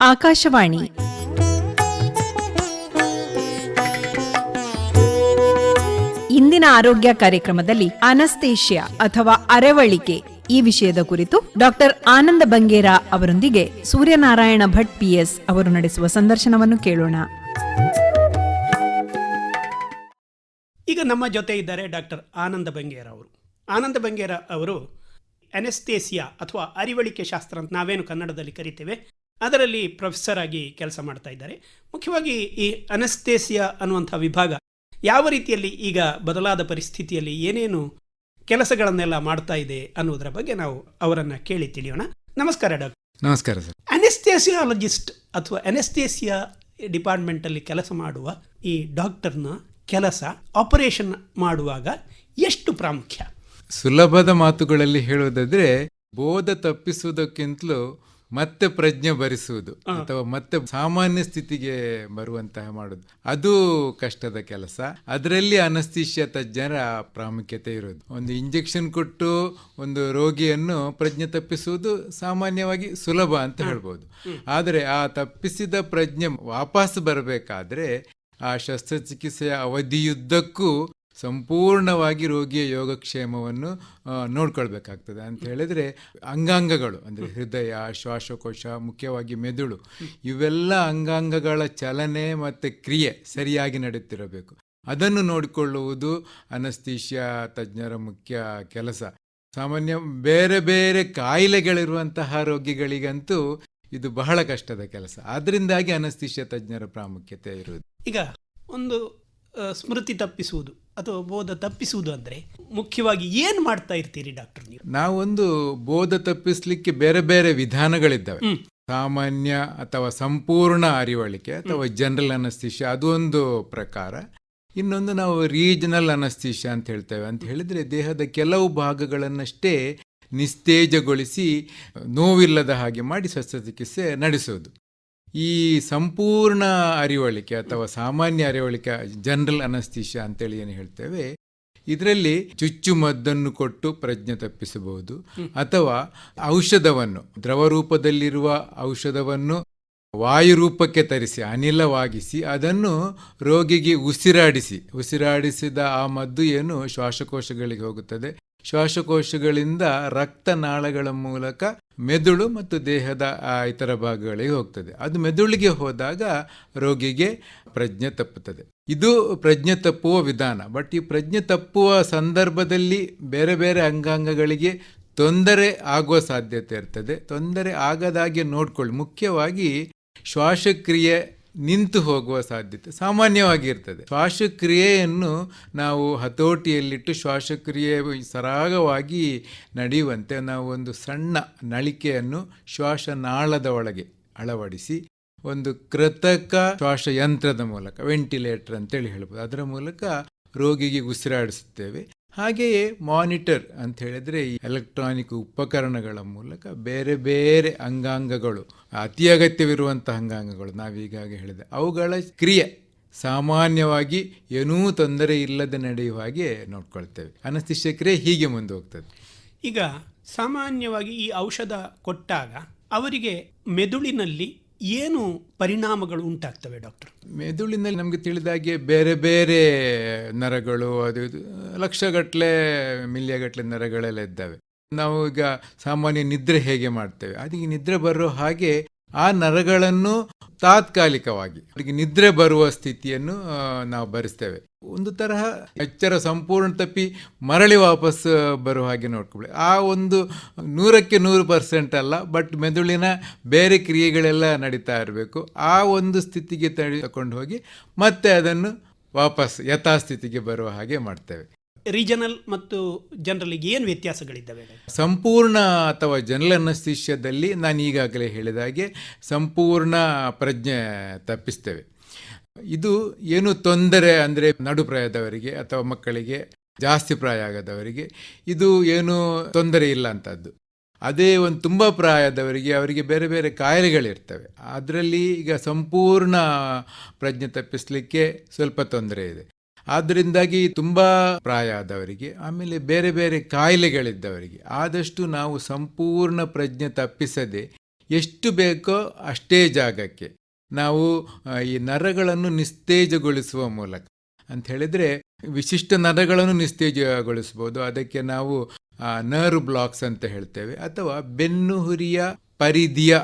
ಆಕಾಶವಾಣಿ. ಇಂದಿನ ಆರೋಗ್ಯ ಕಾರ್ಯಕ್ರಮದಲ್ಲಿ ಅನಸ್ತೇಷ್ಯಾ ಅಥವಾ ಅರೆವಳಿಕೆ ಈ ವಿಷಯದ ಕುರಿತು ಡಾಕ್ಟರ್ ಆನಂದ ಬಂಗೇರ ಅವರೊಂದಿಗೆ ಸೂರ್ಯನಾರಾಯಣ ಭಟ್ ಪಿಎಸ್ ಅವರು ನಡೆಸುವ ಸಂದರ್ಶನವನ್ನು ಕೇಳೋಣ. ಈಗ ನಮ್ಮ ಜೊತೆ ಇದ್ದಾರೆ ಡಾಕ್ಟರ್ ಆನಂದ ಬಂಗೇರ ಅವರು. ಆನಂದ ಬಂಗೇರ ಅವರು ಅನೆಸ್ತೇಸಿಯಾ ಅಥವಾ ಅರಿವಳಿಕೆ ಶಾಸ್ತ್ರ ಅಂತ ನಾವೇನು ಕನ್ನಡದಲ್ಲಿ ಕರಿತೇವೆ ಅದರಲ್ಲಿ ಪ್ರೊಫೆಸರ್ ಆಗಿ ಕೆಲಸ ಮಾಡ್ತಾ ಇದ್ದಾರೆ. ಮುಖ್ಯವಾಗಿ ಈ ಅನಸ್ತೇಸಿಯಾ ಅನ್ನುವಂಥ ವಿಭಾಗ ಯಾವ ರೀತಿಯಲ್ಲಿ ಈಗ ಬದಲಾದ ಪರಿಸ್ಥಿತಿಯಲ್ಲಿ ಏನೇನು ಕೆಲಸಗಳನ್ನೆಲ್ಲ ಮಾಡ್ತಾ ಇದೆ ಅನ್ನೋದರ ಬಗ್ಗೆ ನಾವು ಅವರನ್ನು ಕೇಳಿ ತಿಳಿಯೋಣ. ನಮಸ್ಕಾರ ಡಾಕ್ಟರ್. ನಮಸ್ಕಾರ ಸರ್. ಅನೆಸ್ಥೇಸಿಯಾಲಜಿಸ್ಟ್ ಅಥವಾ ಅನೆಸ್ಥೇಸಿಯಾ ಡಿಪಾರ್ಟ್ಮೆಂಟಲ್ಲಿ ಕೆಲಸ ಮಾಡುವ ಈ ಡಾಕ್ಟರ್ನ ಕೆಲಸ ಆಪರೇಷನ್ ಮಾಡುವಾಗ ಎಷ್ಟು ಪ್ರಾಮುಖ್ಯ? ಸುಲಭದ ಮಾತುಗಳಲ್ಲಿ ಹೇಳುವುದಾದ್ರೆ ಬೋಧ ತಪ್ಪಿಸುವುದಕ್ಕಿಂತಲೂ ಮತ್ತೆ ಪ್ರಜ್ಞೆ ಬರಿಸುವುದು ಅಥವಾ ಮತ್ತೆ ಸಾಮಾನ್ಯ ಸ್ಥಿತಿಗೆ ಬರುವಂತಹ ಮಾಡುದು ಅದು ಕಷ್ಟದ ಕೆಲಸ. ಅದರಲ್ಲಿ ಅನಸ್ತಿಷ್ಯ ತಜ್ಞರ ಪ್ರಾಮುಖ್ಯತೆ ಇರೋದು ಒಂದು ಇಂಜೆಕ್ಷನ್ ಕೊಟ್ಟು ಒಂದು ರೋಗಿಯನ್ನು ಪ್ರಜ್ಞೆ ತಪ್ಪಿಸುವುದು ಸಾಮಾನ್ಯವಾಗಿ ಸುಲಭ ಅಂತ ಹೇಳ್ಬೋದು. ಆದರೆ ಆ ತಪ್ಪಿಸಿದ ಪ್ರಜ್ಞೆ ವಾಪಸ್ ಬರಬೇಕಾದ್ರೆ ಆ ಶಸ್ತ್ರಚಿಕಿತ್ಸೆಯ ಅವಧಿಯುದ್ದಕ್ಕೂ ಸಂಪೂರ್ಣವಾಗಿ ರೋಗಿಯ ಯೋಗಕ್ಷೇಮವನ್ನು ನೋಡ್ಕೊಳ್ಬೇಕಾಗ್ತದೆ. ಅಂತ ಹೇಳಿದ್ರೆ ಅಂಗಾಂಗಗಳು, ಅಂದರೆ ಹೃದಯ, ಶ್ವಾಸಕೋಶ, ಮುಖ್ಯವಾಗಿ ಮೆದುಳು, ಇವೆಲ್ಲ ಅಂಗಾಂಗಗಳ ಚಲನೆ ಮತ್ತು ಕ್ರಿಯೆ ಸರಿಯಾಗಿ ನಡೆಯುತ್ತಿರಬೇಕು ಅದನ್ನು ನೋಡಿಕೊಳ್ಳುವುದು ಅನಸ್ತೀಶಿಯಾ ತಜ್ಞರ ಮುಖ್ಯ ಕೆಲಸ. ಸಾಮಾನ್ಯ ಬೇರೆ ಬೇರೆ ಕಾಯಿಲೆಗಳಿರುವಂತಹ ರೋಗಿಗಳಿಗಂತೂ ಇದು ಬಹಳ ಕಷ್ಟದ ಕೆಲಸ. ಆದ್ರಿಂದಾಗಿ ಅನಸ್ತೀಷ್ಯ ತಜ್ಞರ ಪ್ರಾಮುಖ್ಯತೆ ಇರುವುದು. ಈಗ ಒಂದು ಸ್ಮೃತಿ ತಪ್ಪಿಸುವುದು. ಅಥವಾ ಬೋಧ ತಪ್ಪಿಸುವುದು ಅಂದರೆ ಮುಖ್ಯವಾಗಿ ಏನು ಮಾಡ್ತಾ ಇರ್ತೀರಿ ಡಾಕ್ಟರ್ ನೀವು? ನಾವೊಂದು ಬೋಧ ತಪ್ಪಿಸ್ಲಿಕ್ಕೆ ಬೇರೆ ಬೇರೆ ವಿಧಾನಗಳಿದ್ದಾವೆ. ಸಾಮಾನ್ಯ ಅಥವಾ ಸಂಪೂರ್ಣ ಅರಿವಳಿಕೆ ಅಥವಾ ಜನರಲ್ ಅನಸ್ತಿಷ್ಯ ಅದು ಒಂದು ಪ್ರಕಾರ. ಇನ್ನೊಂದು ನಾವು ರೀಜನಲ್ ಅನಸ್ತಿಷ್ಯ ಅಂತ ಹೇಳ್ತೇವೆ. ಅಂತ ಹೇಳಿದ್ರೆ ದೇಹದ ಕೆಲವು ಭಾಗಗಳನ್ನಷ್ಟೇ ನಿಸ್ತೇಜಗೊಳಿಸಿ ನೋವಿಲ್ಲದ ಹಾಗೆ ಮಾಡಿ ಶಸ್ತ್ರಚಿಕಿತ್ಸೆ ನಡೆಸೋದು. ಈ ಸಂಪೂರ್ಣ ಅರಿವಳಿಕೆ ಅಥವಾ ಸಾಮಾನ್ಯ ಅರಿವಳಿಕೆ ಜನರಲ್ ಅನಸ್ತಿಷ್ಯ ಅಂತೇಳಿ ಏನು ಹೇಳ್ತೇವೆ ಇದರಲ್ಲಿ ಚುಚ್ಚುಮದ್ದನ್ನು ಕೊಟ್ಟು ಪ್ರಜ್ಞೆ ತಪ್ಪಿಸಬಹುದು ಅಥವಾ ಔಷಧವನ್ನು ದ್ರವ ರೂಪದಲ್ಲಿರುವ ಔಷಧವನ್ನು ವಾಯುರೂಪಕ್ಕೆ ತರಿಸಿ ಅನಿಲವಾಗಿಸಿ ಅದನ್ನು ರೋಗಿಗೆ ಉಸಿರಾಡಿಸಿ ಉಸಿರಾಡಿಸಿದ ಆ ಮದ್ದು ಏನು ಶ್ವಾಸಕೋಶಗಳಿಗೆ ಹೋಗುತ್ತದೆ. ಶ್ವಾಸಕೋಶಗಳಿಂದ ರಕ್ತನಾಳಗಳ ಮೂಲಕ ಮೆದುಳು ಮತ್ತು ದೇಹದ ಇತರ ಭಾಗಗಳಿಗೆ ಹೋಗ್ತದೆ. ಅದು ಮೆದುಳಿಗೆ ಹೋದಾಗ ರೋಗಿಗೆ ಪ್ರಜ್ಞೆ ತಪ್ಪುತ್ತದೆ. ಇದು ಪ್ರಜ್ಞೆ ತಪ್ಪುವ ವಿಧಾನ. ಬಟ್ ಈ ಪ್ರಜ್ಞೆ ತಪ್ಪುವ ಸಂದರ್ಭದಲ್ಲಿ ಬೇರೆ ಬೇರೆ ಅಂಗಾಂಗಗಳಿಗೆ ತೊಂದರೆ ಆಗುವ ಸಾಧ್ಯತೆ ಇರ್ತದೆ. ತೊಂದರೆ ಆಗದಾಗೆ ನೋಡ್ಕೊಳ್ಳಿ. ಮುಖ್ಯವಾಗಿ ಶ್ವಾಸಕ್ರಿಯೆ ನಿಂತು ಹೋಗುವ ಸಾಧ್ಯತೆ ಸಾಮಾನ್ಯವಾಗಿ ಇರ್ತದೆ. ಶ್ವಾಸಕ್ರಿಯೆಯನ್ನು ನಾವು ಹತೋಟಿಯಲ್ಲಿಟ್ಟು ಶ್ವಾಸಕ್ರಿಯೆ ಸರಾಗವಾಗಿ ನಡೆಯುವಂತೆ ನಾವು ಒಂದು ಸಣ್ಣ ನಳಿಕೆಯನ್ನು ಶ್ವಾಸನಾಳದ ಒಳಗೆ ಅಳವಡಿಸಿ ಒಂದು ಕೃತಕ ಶ್ವಾಸಯಂತ್ರದ ಮೂಲಕ, ವೆಂಟಿಲೇಟರ್ ಅಂತೇಳಿ ಹೇಳ್ಬೋದು. ಅದರ ಮೂಲಕ ರೋಗಿಗೆ ಉಸಿರಾಡಿಸುತ್ತೇವೆ. ಹಾಗೆಯೇ ಮಾನಿಟರ್ ಅಂತ ಹೇಳಿದ್ರೆ ಈ ಎಲೆಕ್ಟ್ರಾನಿಕ್ ಉಪಕರಣಗಳ ಮೂಲಕ ಬೇರೆ ಬೇರೆ ಅಂಗಾಂಗಗಳು, ಅತಿ ಅಗತ್ಯವಿರುವಂತಹ ಅಂಗಾಂಗಗಳು ನಾವೀಗಾಗ ಹೇಳಿದೆ. ಅವುಗಳ ಕ್ರಿಯೆ ಸಾಮಾನ್ಯವಾಗಿ ಏನೂ ತೊಂದರೆ ಇಲ್ಲದೆ ನಡೆಯುವ ಹಾಗೆ ನೋಡ್ಕೊಳ್ತೇವೆ. ಅನಸ್ತಿಷ್ಯ ಕ್ರಿಯೆ ಹೀಗೆ ಮುಂದೆ ಹೋಗ್ತದೆ ಈಗ ಸಾಮಾನ್ಯವಾಗಿ ಈ ಔಷಧ ಕೊಟ್ಟಾಗ ಅವರಿಗೆ ಮೆದುಳಿನಲ್ಲಿ ಏನು ಪರಿಣಾಮಗಳು ಉಂಟಾಗ್ತವೆ, ಡಾಕ್ಟರ್? ಮೆದುಳಿನಲ್ಲಿ ನಮಗೆ ತಿಳಿದಾಗೆ ಬೇರೆ ಬೇರೆ ನರಗಳು, ಅದು ಇದು, ಲಕ್ಷಗಟ್ಟಲೆ, ಮಿಲಿಯಗಟ್ಟಲೆ ನರಗಳೆಲ್ಲ ಇದ್ದಾವೆ. ನಾವು ಈಗ ಸಾಮಾನ್ಯ ನಿದ್ರೆ ಹೇಗೆ ಮಾಡ್ತೇವೆ? ಅದಕ್ಕೆ ನಿದ್ರೆ ಬರೋ ಹಾಗೆ ಆ ನರಗಳನ್ನು ತಾತ್ಕಾಲಿಕವಾಗಿ, ಅವರಿಗೆ ನಿದ್ರೆ ಬರುವ ಸ್ಥಿತಿಯನ್ನು ನಾವು ಭರಿಸ್ತೇವೆ ಒಂದು ತರಹ ಎಚ್ಚರ ಸಂಪೂರ್ಣ ತಪ್ಪಿ ಮರಳಿ ವಾಪಸ್ ಬರುವ ಹಾಗೆ ನೋಡ್ಕೊಳ್ಳಿ ಆ ಒಂದು ನೂರಕ್ಕೆ ನೂರು ಪರ್ಸೆಂಟ್ ಅಲ್ಲ, ಬಟ್ ಮೆದುಳಿನ ಬೇರೆ ಕ್ರಿಯೆಗಳೆಲ್ಲ ನಡೀತಾ ಇರಬೇಕು. ಆ ಒಂದು ಸ್ಥಿತಿಗೆ ತಡೆ ತಗೊಂಡು ಹೋಗಿ ಮತ್ತೆ ಅದನ್ನು ವಾಪಸ್ ಯಥಾಸ್ಥಿತಿಗೆ ಬರುವ ಹಾಗೆ ಮಾಡ್ತೇವೆ. ರೀಜನಲ್ ಮತ್ತು ಜನರಲ್ಲಿಗೆ ಏನು ವ್ಯತ್ಯಾಸಗಳಿದ್ದಾವೆ? ಸಂಪೂರ್ಣ ಅಥವಾ ಜನರಲ್ ಅನಸ್ತಿಷ್ಯದಲ್ಲಿ ನಾನು ಈಗಾಗಲೇ ಹೇಳಿದ ಹಾಗೆ ಸಂಪೂರ್ಣ ಪ್ರಜ್ಞೆ ತಪ್ಪಿಸ್ತೇವೆ. ಇದು ಏನು ತೊಂದರೆ ಅಂದರೆ ನಡುಪ್ರಾಯದವರಿಗೆ ಅಥವಾ ಮಕ್ಕಳಿಗೆ, ಜಾಸ್ತಿ ಪ್ರಾಯ ಆಗದವರಿಗೆ ಇದು ಏನು ತೊಂದರೆ ಇಲ್ಲ ಅಂತದ್ದು. ಅದೇ ಒಂದು ತುಂಬ ಪ್ರಾಯದವರಿಗೆ ಅವರಿಗೆ ಬೇರೆ ಬೇರೆ ಕಾಯಿಲೆಗಳಿರ್ತವೆ. ಅದರಲ್ಲಿ ಈಗ ಸಂಪೂರ್ಣ ಪ್ರಜ್ಞೆ ತಪ್ಪಿಸಲಿಕ್ಕೆ ಸ್ವಲ್ಪ ತೊಂದರೆ ಇದೆ. ಆದ್ದರಿಂದಾಗಿ ತುಂಬ ಪ್ರಾಯ ಆದವರಿಗೆ, ಆಮೇಲೆ ಬೇರೆ ಬೇರೆ ಕಾಯಿಲೆಗಳಿದ್ದವರಿಗೆ ಆದಷ್ಟು ನಾವು ಸಂಪೂರ್ಣ ಪ್ರಜ್ಞೆ ತಪ್ಪಿಸದೆ ಎಷ್ಟು ಬೇಕೋ ಅಷ್ಟೇ ಜಾಗಕ್ಕೆ ನಾವು ಈ ನರಗಳನ್ನು ನಿಸ್ತೇಜಗೊಳಿಸುವ ಮೂಲಕ. ಅಂತ ಹೇಳಿದ್ರೆ ವಿಶಿಷ್ಟ ನರಗಳನ್ನು ನಿಸ್ತೇಜಗೊಳಿಸ್ಬೋದು. ಅದಕ್ಕೆ ನಾವು ನರ್ವ್ ಬ್ಲಾಕ್ಸ್ ಅಂತ ಹೇಳ್ತೇವೆ ಅಥವಾ ಬೆನ್ನು ಹುರಿಯ ಪರಿಧಿಯ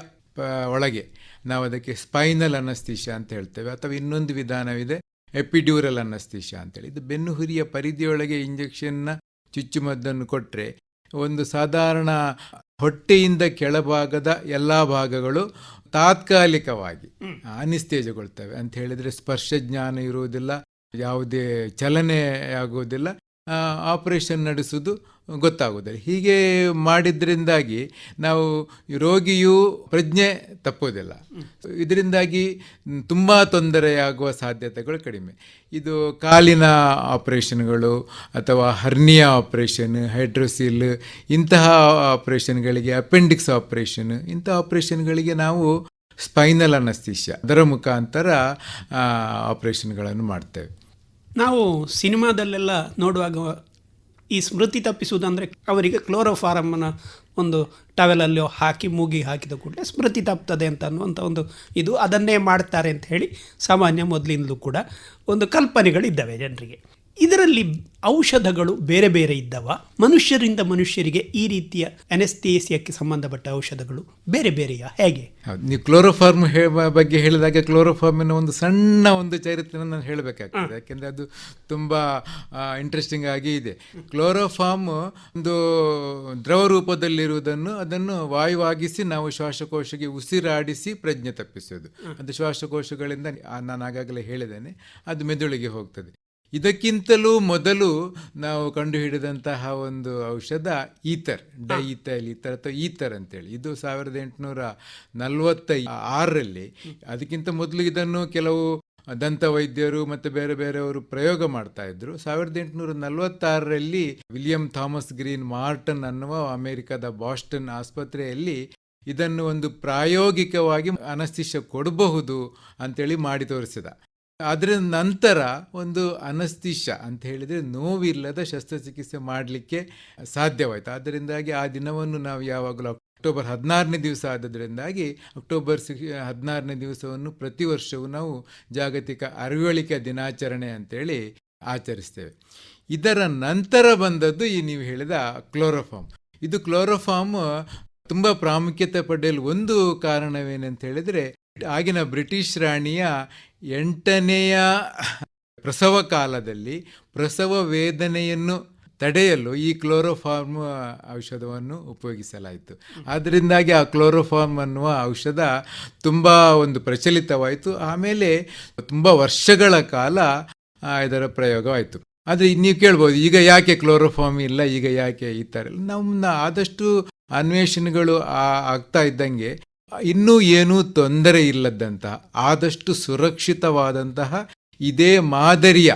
ಒಳಗೆ ನಾವು ಅದಕ್ಕೆ ಸ್ಪೈನಲ್ ಅನಸ್ತಿಷ ಅಂತ ಹೇಳ್ತೇವೆ ಅಥವಾ ಇನ್ನೊಂದು ವಿಧಾನವಿದೆ. ಎಪಿಡ್ಯೂರಲ್ ಅನಸ್ತಿಷ ಅಂತೇಳಿ. ಇದು ಬೆನ್ನು ಹುರಿಯ ಪರಿಧಿಯೊಳಗೆ ಇಂಜೆಕ್ಷನ್ನ ಚುಚ್ಚುಮದ್ದನ್ನು ಕೊಟ್ಟರೆ ಒಂದು ಸಾಧಾರಣ ಹೊಟ್ಟೆಯಿಂದ ಕೆಳಭಾಗದ ಎಲ್ಲ ಭಾಗಗಳು ತಾತ್ಕಾಲಿಕವಾಗಿ ಅನಿಸ್ತೇಜಗೊಳ್ತವೆ. ಅಂತ ಹೇಳಿದರೆ ಸ್ಪರ್ಶ ಜ್ಞಾನ ಇರುವುದಿಲ್ಲ ಯಾವುದೇ ಚಲನೆ ಆಗುವುದಿಲ್ಲ. ಆಪರೇಷನ್ ನಡೆಸುವುದು ಗೊತ್ತಾಗುವುದಿಲ್ಲ ಹೀಗೆ ಮಾಡಿದ್ರಿಂದಾಗಿ ನಾವು ರೋಗಿಯು ಪ್ರಜ್ಞೆ ತಪ್ಪೋದಿಲ್ಲ ಇದರಿಂದಾಗಿ ತುಂಬ ತೊಂದರೆಯಾಗುವ ಸಾಧ್ಯತೆಗಳು ಕಡಿಮೆ. ಇದು ಕಾಲಿನ ಆಪರೇಷನ್ಗಳು ಅಥವಾ ಹರ್ನಿಯಾ ಆಪರೇಷನ್ ಹೈಡ್ರೋಸಿಲ್ ಇಂತಹ ಆಪರೇಷನ್ಗಳಿಗೆ ಅಪೆಂಡಿಕ್ಸ್ ಆಪರೇಷನ್ ಇಂಥ ಆಪರೇಷನ್ಗಳಿಗೆ ನಾವು ಸ್ಪೈನಲ್ ಅನಸ್ತಿಷ್ಯ ಅದರ ಮುಖಾಂತರ ಆಪರೇಷನ್ಗಳನ್ನು ಮಾಡ್ತೇವೆ. ನಾವು ಸಿನಿಮಾದಲ್ಲೆಲ್ಲ ನೋಡುವಾಗ ಈ ಸ್ಮೃತಿ ತಪ್ಪಿಸುವುದಂದರೆ ಅವರಿಗೆ ಕ್ಲೋರೋಫಾರಮ್ನ ಒಂದು ಟವೆಲಲ್ಲಿ ಹಾಕಿ ಮೂಗಿ ಹಾಕಿದ ಕೂಡಲೇ ಸ್ಮೃತಿ ತಪ್ಪುತ್ತದೆ ಅಂತ ಅನ್ನುವಂಥ ಒಂದು ಇದು ಅದನ್ನೇ ಮಾಡ್ತಾರೆ ಅಂತ ಹೇಳಿ ಸಾಮಾನ್ಯ ಮೊದಲಿಂದಲೂ ಕೂಡ ಒಂದು ಕಲ್ಪನೆಗಳಿದ್ದಾವೆ ಜನರಿಗೆ. ಇದರಲ್ಲಿ ಔಷಧಗಳು ಬೇರೆ ಬೇರೆ ಇದ್ದವ. ಮನುಷ್ಯರಿಂದ ಮನುಷ್ಯರಿಗೆ ಈ ರೀತಿಯ ಅನೆಸ್ತೇಸಿಯಕ್ಕೆ ಸಂಬಂಧಪಟ್ಟ ಔಷಧಗಳು ಬೇರೆ ಬೇರೆಯ? ಹೇಗೆ? ನೀವು ಕ್ಲೋರೋಫಾರ್ಮ್ ಬಗ್ಗೆ ಹೇಳಿದಾಗ ಕ್ಲೋರೋಫಾರ್ಮಿನ ಒಂದು ಸಣ್ಣ ಒಂದು ಚರಿತ್ರೆ ನಾನು ಹೇಳಬೇಕಾಗ್ತದೆ. ಯಾಕೆಂದರೆ ಅದು ತುಂಬ ಇಂಟ್ರೆಸ್ಟಿಂಗ್ ಆಗಿ ಇದೆ. ಕ್ಲೋರೋಫಾರ್ಮ್ ಒಂದು ದ್ರವ ರೂಪದಲ್ಲಿರುವುದನ್ನು ಅದನ್ನು ವಾಯುವಾಗಿಸಿ ನಾವು ಶ್ವಾಸಕೋಶಕ್ಕೆ ಉಸಿರಾಡಿಸಿ ಪ್ರಜ್ಞೆ ತಪ್ಪಿಸೋದು. ಅದು ಶ್ವಾಸಕೋಶಗಳಿಂದ ನಾನು ಆಗಾಗಲೇ ಹೇಳಿದ್ದೇನೆ ಅದು ಮೆದುಳಿಗೆ ಹೋಗ್ತದೆ. ಇದಕ್ಕಿಂತಲೂ ಮೊದಲು ನಾವು ಕಂಡುಹಿಡಿದಂತಹ ಒಂದು ಔಷಧ ಈಥರ್ ಡೈಥೈಲ್ ಈತರ್ ಅಥವಾ ಈತರ್ ಅಂತೇಳಿ. ಇದು ಸಾವಿರದ ಎಂಟುನೂರ ನಲವತ್ತ ಆರರಲ್ಲಿ ಅದಕ್ಕಿಂತ ಮೊದಲು ಇದನ್ನು ಕೆಲವು ದಂತ ವೈದ್ಯರು ಮತ್ತು ಬೇರೆ ಬೇರೆಯವರು ಪ್ರಯೋಗ ಮಾಡ್ತಾ ಇದ್ರು. ಸಾವಿರದ ಎಂಟುನೂರ ನಲವತ್ತಾರರಲ್ಲಿ ವಿಲಿಯಂ ಥಾಮಸ್ ಗ್ರೀನ್ ಮಾರ್ಟನ್ ಅನ್ನುವ ಅಮೆರಿಕದ ಬಾಸ್ಟನ್ ಆಸ್ಪತ್ರೆಯಲ್ಲಿ ಇದನ್ನು ಒಂದು ಪ್ರಾಯೋಗಿಕವಾಗಿ ಅನಸ್ತಿಷ್ಯ ಕೊಡಬಹುದು ಅಂತೇಳಿ ಮಾಡಿ ತೋರಿಸಿದ. ಅದರ ನಂತರ ಒಂದು ಅನಸ್ತಿಷ ಅಂತ ಹೇಳಿದರೆ ನೋವಿಲ್ಲದ ಶಸ್ತ್ರಚಿಕಿತ್ಸೆ ಮಾಡಲಿಕ್ಕೆ ಸಾಧ್ಯವಾಯಿತು. ಆದ್ದರಿಂದಾಗಿ ಆ ದಿನವನ್ನು ನಾವು ಯಾವಾಗಲೂ ಅಕ್ಟೋಬರ್ ಹದಿನಾರನೇ ದಿವಸ ಆದ್ದರಿಂದಾಗಿ ಅಕ್ಟೋಬರ್ ಸಿಕ್ ಹದಿನಾರನೇ ದಿವಸವನ್ನು ಪ್ರತಿ ವರ್ಷವೂ ನಾವು ಜಾಗತಿಕ ಅರಿವಳಿಕೆ ದಿನಾಚರಣೆ ಅಂತೇಳಿ ಆಚರಿಸ್ತೇವೆ. ಇದರ ನಂತರ ಬಂದದ್ದು ಈ ನೀವು ಹೇಳಿದ ಕ್ಲೋರೋಫಾರ್ಮ್. ಇದು ಕ್ಲೋರೋಫಾರ್ಮ್ ತುಂಬ ಪ್ರಾಮುಖ್ಯತೆ ಪಡೆಯಲು ಒಂದು ಕಾರಣವೇನಂತ ಹೇಳಿದರೆ ಆಗಿನ ಬ್ರಿಟಿಷ್ ರಾಣಿಯ ಎಂಟನೆಯ ಪ್ರಸವ ಕಾಲದಲ್ಲಿ ಪ್ರಸವ ವೇದನೆಯನ್ನು ತಡೆಯಲು ಈ ಕ್ಲೋರೋಫಾರ್ಮ್ ಔಷಧವನ್ನು ಉಪಯೋಗಿಸಲಾಯಿತು. ಆದ್ದರಿಂದಾಗಿ ಆ ಕ್ಲೋರೋಫಾರ್ಮ್ ಅನ್ನುವ ಔಷಧ ತುಂಬ ಒಂದು ಪ್ರಚಲಿತವಾಯಿತು. ಆಮೇಲೆ ತುಂಬ ವರ್ಷಗಳ ಕಾಲ ಇದರ ಪ್ರಯೋಗವಾಯಿತು. ಆದರೆ ನೀವು ಕೇಳ್ಬೋದು, ಈಗ ಯಾಕೆ ಕ್ಲೋರೋಫಾರ್ಮ್ ಇಲ್ಲ, ಈಗ ಯಾಕೆ ಈ ಥರ ನಮ್ಮನ್ನ ಆದಷ್ಟು ಅನ್ವೇಷಣೆಗಳು ಆಗ್ತಾ ಇದ್ದಂಗೆ ಇನ್ನೂ ಏನೂ ತೊಂದರೆ ಇಲ್ಲದಂತಹ ಆದಷ್ಟು ಸುರಕ್ಷಿತವಾದಂತಹ ಇದೇ ಮಾದರಿಯ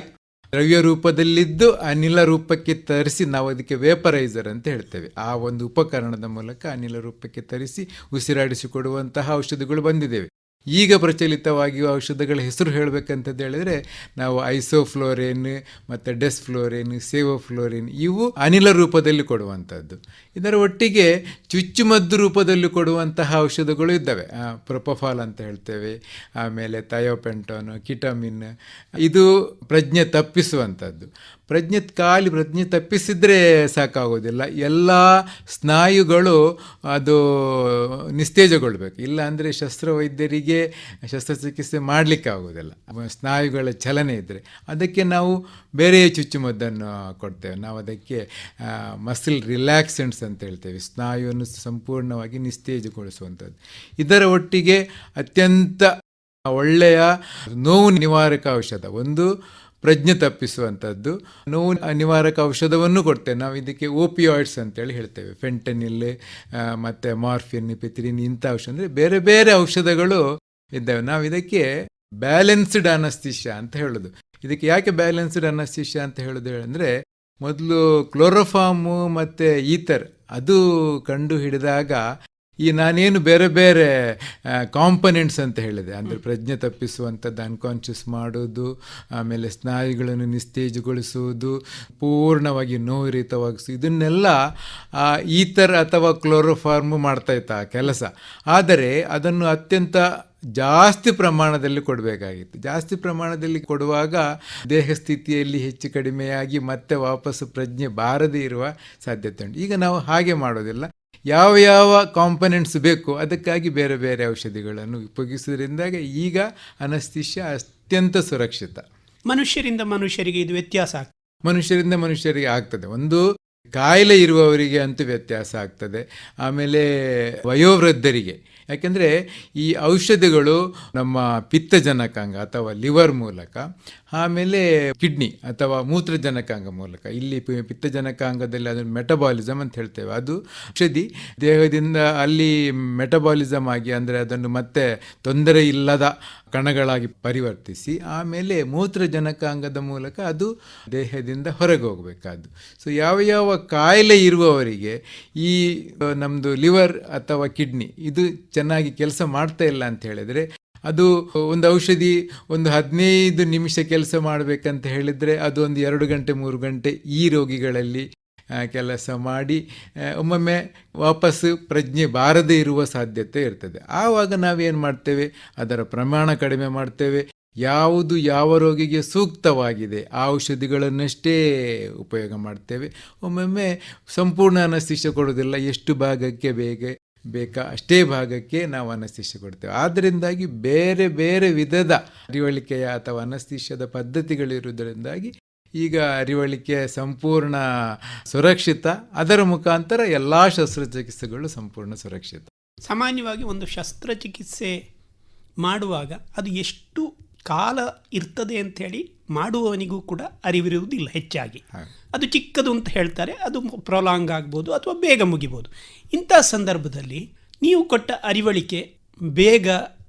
ದ್ರವ್ಯ ರೂಪದಲ್ಲಿದ್ದು ಅನಿಲ ರೂಪಕ್ಕೆ ತರಿಸಿ ನಾವು ಅದಕ್ಕೆ ವೇಪರೈಸರ್ ಅಂತ ಹೇಳ್ತೇವೆ. ಆ ಒಂದು ಉಪಕರಣದ ಮೂಲಕ ಅನಿಲ ರೂಪಕ್ಕೆ ತರಿಸಿ ಉಸಿರಾಡಿಸಿಕೊಡುವಂತಹ ಔಷಧಿಗಳು ಬಂದಿದ್ದೇವೆ. ಈಗ ಪ್ರಚಲಿತವಾಗಿರುವ ಔಷಧಗಳ ಹೆಸರು ಹೇಳಬೇಕಂತದ್ದು ಹೇಳಿದ್ರೆ ನಾವು ಐಸೋಫ್ಲೋರೇನ್, ಮತ್ತು ಡೆಸ್ಫ್ಲೋರೇನ್, ಸೇವೋಫ್ಲೋರೇನ್, ಇವು ಅನಿಲ ರೂಪದಲ್ಲಿ ಕೊಡುವಂಥದ್ದು. ಇದರ ಒಟ್ಟಿಗೆ ಚುಚ್ಚುಮದ್ದು ರೂಪದಲ್ಲಿ ಕೊಡುವಂತಹ ಔಷಧಗಳು ಇದ್ದಾವೆ. ಪ್ರೊಪಫಾಲ್ ಅಂತ ಹೇಳ್ತೇವೆ, ಆಮೇಲೆ ಥಯೋಪೆಂಟೋನ್, ಕಿಟಮಿನ್, ಇದು ಪ್ರಜ್ಞೆ ತಪ್ಪಿಸುವಂಥದ್ದು. ಪ್ರಜ್ಞೆ ಖಾಲಿ ಪ್ರಜ್ಞೆ ತಪ್ಪಿಸಿದ್ರೆ ಸಾಕಾಗೋದಿಲ್ಲ. ಎಲ್ಲ ಸ್ನಾಯುಗಳು ಅದು ನಿಸ್ತೇಜಗೊಳ್ಬೇಕು. ಇಲ್ಲ ಅಂದರೆ ಶಸ್ತ್ರವೈದ್ಯರಿಗೆ ಶಸ್ತ್ರಚಿಕಿತ್ಸೆ ಮಾಡಲಿಕ್ಕೆ ಆಗೋದಿಲ್ಲ ಸ್ನಾಯುಗಳ ಚಲನೆ ಇದ್ದರೆ ಅದಕ್ಕೆ ನಾವು ಬೇರೆ ಚುಚ್ಚುಮದ್ದನ್ನು ಕೊಡ್ತೇವೆ. ನಾವು ಅದಕ್ಕೆ ಮಸಿಲ್ ರಿಲ್ಯಾಕ್ಸೆಂಟ್ಸ್ ಅಂತ ಹೇಳ್ತೇವೆ. ಸ್ನಾಯುವನ್ನು ಸಂಪೂರ್ಣವಾಗಿ ನಿಸ್ತೇಜಗೊಳಿಸುವಂಥದ್ದು. ಇದರ ಒಟ್ಟಿಗೆ ಅತ್ಯಂತ ಒಳ್ಳೆಯ ನೋವು ನಿವಾರಕ ಔಷಧ. ಒಂದು ಪ್ರಜ್ಞೆ ತಪ್ಪಿಸುವಂಥದ್ದು. ನೋವು ನಿವಾರಕ ಔಷಧವನ್ನು ಕೊಡ್ತೇವೆ ನಾವು ಇದಕ್ಕೆ ಓಪಿಯಾಯ್ಡ್ಸ್ ಅಂತೇಳಿ ಹೇಳ್ತೇವೆ. ಫೆಂಟನಿಲ್ ಮತ್ತು ಮಾರ್ಫಿನ್ ಪಿತ್ರಿನ್ ಇಂಥ ಔಷಧ ಅಂದರೆ ಬೇರೆ ಬೇರೆ ಔಷಧಗಳು ಇದ್ದಾವೆ. ನಾವು ಇದಕ್ಕೆ ಬ್ಯಾಲೆನ್ಸ್ಡ್ ಅನಸ್ತಿಷ್ಯ ಅಂತ ಹೇಳೋದು. ಇದಕ್ಕೆ ಯಾಕೆ ಬ್ಯಾಲೆನ್ಸ್ಡ್ ಅನಸ್ತಿಷ್ಯ ಅಂತ ಹೇಳೋದು ಅಂದರೆ ಮೊದಲು ಕ್ಲೋರೋಫಾಮು ಮತ್ತು ಈಥರ್ ಅದು ಕಂಡು ಹಿಡಿದಾಗ ಈ ನಾನೇನು ಬೇರೆ ಬೇರೆ ಕಾಂಪನೆಂಟ್ಸ್ ಅಂತ ಹೇಳಿದೆ. ಅಂದರೆ ಪ್ರಜ್ಞೆ ತಪ್ಪಿಸುವಂಥದ್ದು ಅನ್ಕಾನ್ಷಿಯಸ್ ಮಾಡೋದು ಆಮೇಲೆ ಸ್ನಾಯುಗಳನ್ನು ನಿಸ್ತೇಜಗೊಳಿಸುವುದು, ಪೂರ್ಣವಾಗಿ ನೋವಿರಿತವಾಗಿಸು ಇದನ್ನೆಲ್ಲ ಈಥರ್ ಅಥವಾ ಕ್ಲೋರೋಫಾರ್ಮ್ ಮಾಡ್ತಾ ಇತ್ತು ಆ ಕೆಲಸ. ಆದರೆ ಅದನ್ನು ಅತ್ಯಂತ ಜಾಸ್ತಿ ಪ್ರಮಾಣದಲ್ಲಿ ಕೊಡಬೇಕಾಗಿತ್ತು. ಜಾಸ್ತಿ ಪ್ರಮಾಣದಲ್ಲಿ ಕೊಡುವಾಗ ದೇಹ ಸ್ಥಿತಿಯಲ್ಲಿ ಹೆಚ್ಚು ಕಡಿಮೆಯಾಗಿ ಮತ್ತೆ ವಾಪಸ್ಸು ಪ್ರಜ್ಞೆ ಬಾರದೇ ಇರುವ ಸಾಧ್ಯತೆ ಉಂಟು. ಈಗ ನಾವು ಹಾಗೆ ಮಾಡೋದಿಲ್ಲ. ಯಾವ ಯಾವ ಕಾಂಪನೆಂಟ್ಸ್ ಬೇಕು ಅದಕ್ಕಾಗಿ ಬೇರೆ ಬೇರೆ ಔಷಧಿಗಳನ್ನು ಉಪಯೋಗಿಸುವುದರಿಂದಾಗ ಈಗ ಅನಸ್ತಿಷ್ಯ ಅತ್ಯಂತ ಸುರಕ್ಷಿತ. ಮನುಷ್ಯರಿಂದ ಮನುಷ್ಯರಿಗೆ ಇದು ವ್ಯತ್ಯಾಸ ಆಗ್ತದೆ. ಮನುಷ್ಯರಿಂದ ಮನುಷ್ಯರಿಗೆ ಆಗ್ತದೆ. ಒಂದು ಕಾಯಿಲೆ ಇರುವವರಿಗೆ ಅಂತೂ ವ್ಯತ್ಯಾಸ ಆಗ್ತದೆ. ಆಮೇಲೆ ವಯೋವೃದ್ಧರಿಗೆ. ಯಾಕೆಂದರೆ ಈ ಔಷಧಿಗಳು ನಮ್ಮ ಪಿತ್ತಜನಕಾಂಗ ಅಥವಾ ಲಿವರ್ ಮೂಲಕ, ಆಮೇಲೆ ಕಿಡ್ನಿ ಅಥವಾ ಮೂತ್ರಜನಕಾಂಗ ಮೂಲಕ. ಇಲ್ಲಿ ಪಿತ್ತಜನಕಾಂಗದಲ್ಲಿ ಅದನ್ನು ಮೆಟಬಾಲಿಸಮ್ ಅಂತ ಹೇಳ್ತೇವೆ. ಅದು ಔಷಧಿ ದೇಹದಿಂದ ಅಲ್ಲಿ ಮೆಟಬಾಲಿಸಮ್ ಆಗಿ, ಅಂದರೆ ಅದನ್ನು ಮತ್ತೆ ತೊಂದರೆ ಇಲ್ಲದ ಕಣಗಳಾಗಿ ಪರಿವರ್ತಿಸಿ, ಆಮೇಲೆ ಮೂತ್ರಜನಕಾಂಗದ ಮೂಲಕ ಅದು ದೇಹದಿಂದ ಹೊರಗೆ ಹೋಗಬೇಕಾದ್ದು. ಸೊ ಯಾವ ಯಾವ ಕಾಯಿಲೆ ಇರುವವರಿಗೆ ಈ ನಮ್ಮದು ಲಿವರ್ ಅಥವಾ ಕಿಡ್ನಿ, ಇದು ಚೆನ್ನಾಗಿ ಕೆಲಸ ಮಾಡ್ತಾ ಇಲ್ಲ ಅಂತ ಹೇಳಿದರೆ, ಅದು ಒಂದು ಔಷಧಿ ಒಂದು ಹದಿನೈದು ನಿಮಿಷ ಕೆಲಸ ಮಾಡಬೇಕಂತ ಹೇಳಿದರೆ, ಅದು ಒಂದು ಎರಡು ಗಂಟೆ, ಮೂರು ಗಂಟೆ ಈ ರೋಗಿಗಳಲ್ಲಿ ಕೆಲಸ ಮಾಡಿ ಒಮ್ಮೊಮ್ಮೆ ವಾಪಸ್ಸು ಪ್ರಜ್ಞೆ ಬಾರದೇ ಇರುವ ಸಾಧ್ಯತೆ ಇರ್ತದೆ. ಆವಾಗ ನಾವೇನು ಮಾಡ್ತೇವೆ? ಅದರ ಪ್ರಮಾಣ ಕಡಿಮೆ ಮಾಡ್ತೇವೆ. ಯಾವುದು ಯಾವ ರೋಗಿಗೆ ಸೂಕ್ತವಾಗಿದೆ, ಆ ಔಷಧಿಗಳನ್ನಷ್ಟೇ ಉಪಯೋಗ ಮಾಡ್ತೇವೆ. ಒಮ್ಮೊಮ್ಮೆ ಸಂಪೂರ್ಣ ಅನಸ್ತಿಷ್ಯ ಕೊಡೋದಿಲ್ಲ ಎಷ್ಟು ಭಾಗಕ್ಕೆ ಬೇಗ ಬೇಕಾ? ಅಷ್ಟೇ ಭಾಗಕ್ಕೆ ನಾವು ಅನಸ್ತಿಷ್ಯ ಕೊಡ್ತೇವೆ. ಆದ್ದರಿಂದಾಗಿ ಬೇರೆ ಬೇರೆ ವಿಧದ ಅರಿವಳಿಕೆಯ ಅಥವಾ ಅನಸ್ತಿಷ್ಯದ ಪದ್ಧತಿಗಳಿರುವುದರಿಂದಾಗಿ ಈಗ ಅರಿವಳಿಕೆ ಸಂಪೂರ್ಣ ಸುರಕ್ಷಿತ ಅದರ ಮುಖಾಂತರ ಎಲ್ಲ ಶಸ್ತ್ರಚಿಕಿತ್ಸೆಗಳು ಸಂಪೂರ್ಣ ಸುರಕ್ಷಿತ. ಸಾಮಾನ್ಯವಾಗಿ ಒಂದು ಶಸ್ತ್ರಚಿಕಿತ್ಸೆ ಮಾಡುವಾಗ ಅದು ಎಷ್ಟು ಕಾಲ ಇರ್ತದೆ ಅಂಥೇಳಿ ಮಾಡುವವನಿಗೂ ಕೂಡ ಅರಿವಿರುವುದಿಲ್ಲ ಹೆಚ್ಚಾಗಿ. ಅದು ಚಿಕ್ಕದು ಅಂತ ಹೇಳ್ತಾರೆ ಅದು ಪ್ರೊಲಾಂಗ್ ಆಗ್ಬೋದು ಅಥವಾ ಬೇಗ ಮುಗಿಬೋದು. ಇಂಥ ಸಂದರ್ಭದಲ್ಲಿ ನೀವು ಕೊಟ್ಟ ಅರಿವಳಿಕೆ ಬೇಗ